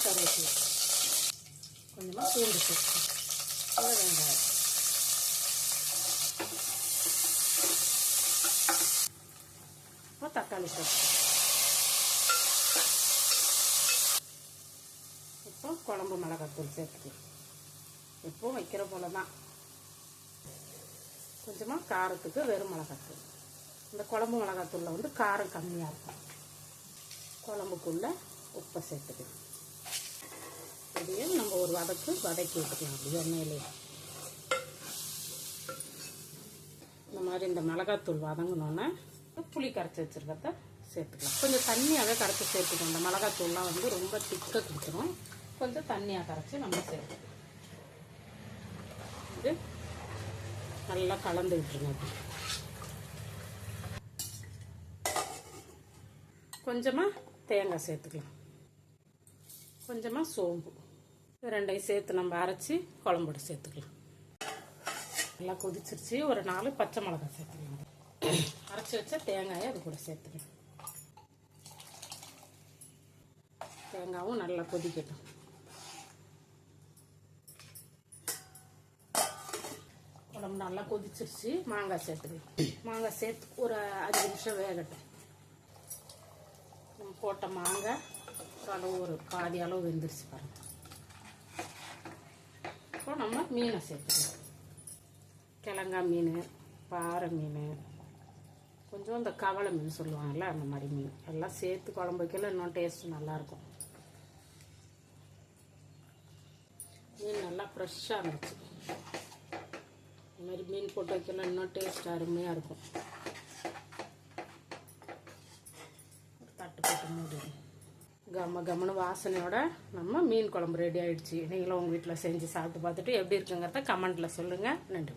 கொஞ்சமாக கருவேப்பிலை. கொஞ்சமாக பூண்டு சேர்த்து அவ்வளோ வெங்காயம். இப்போ தக்காளி சேர்த்து இப்போ குழம்பு மிளகாத்தூள் சேர்த்துக்கலாம். இப்போ வைக்கிற போல தான் கொஞ்சமாக காரத்துக்கு வெறும் மிளகாத்தூள். இந்த குழம்பு மிளகாத்தூளில் வந்து காரம் கம்மியாக இருக்கும். குழம்புக்குள்ளே உப்பை சேர்த்துக்கணும் அப்படியே நம்ம ஒரு வதக்கு வதக்கி விட்டுக்கலாம் அப்படி எண்ணெயிலே இந்த மாதிரி இந்த மிளகாத்தூள் வதங்கினோன்னே புளி கரைச்சி வச்சுருக்கத சேர்த்துக்கலாம். கொஞ்சம் தண்ணியாகவே கரைச்சி சேர்த்துக்கணும். இந்த மிளகாத்தூள்லாம் வந்து ரொம்ப திக்காக கொடுத்துரும் கொஞ்சம் தண்ணியாக கரைச்சி நம்ம சேர்த்துக்கலாம். இது நல்லா கலந்து விட்டுருங்க அப்படி. கொஞ்சமாக தேங்காய் சேர்த்துக்கலாம். கொஞ்சமாக சோம்பு. ரெண்டையும் சேர்த்து நம்ம அரைச்சி குழம்போட சேர்த்துக்கலாம். நல்லா கொதிச்சிருச்சு. ஒரு நாலு பச்சை மிளகாய் சேர்த்துக்கலாம். அரைச்சி வச்ச தேங்காயை அது கூட சேர்த்துக்கலாம். தேங்காயும் நல்லா கொதிக்கட்டும். குழம்பு நல்லா கொதிச்சிருச்சு. மாங்காய் சேர்த்துக்கலாம். மாங்காய் சேர்த்து ஒரு அஞ்சு நிமிஷம் வேகட்டும். போட்ட மாங்காய் ஒரு அளவு ஒரு பாதி அளவு வெந்துருச்சு பாருங்கள் நம்ம மீனை சேர்த்துக்கலாம். கிழங்கா மீன் பாறை மீன் கொஞ்சம் இந்த கவலை மீன் சொல்லுவாங்கல்ல அந்த மாதிரி மீன். எல்லாம் சேர்த்து குழம்பு வைக்கல இன்னும் டேஸ்ட் நல்லாயிருக்கும். மீன் நல்லா ஃப்ரெஷ்ஷாக இருந்துச்சு. இந்த மாதிரி மீன் போட்டு வைக்கல இன்னும் டேஸ்ட் அருமையாக இருக்கும் ஒரு தட்டு போட்டு மூடிடும் கம்ம கம்மனு வாசனையோட நம்ம மீன் குழம்பு ரெடி ஆயிடுச்சு. நீங்களும் உங்கள் வீட்டில் செஞ்சு சாப்பிட்டு பார்த்துட்டு எப்படி இருக்குங்கிறத கமெண்ட்டில் சொல்லுங்கள் நன்றி.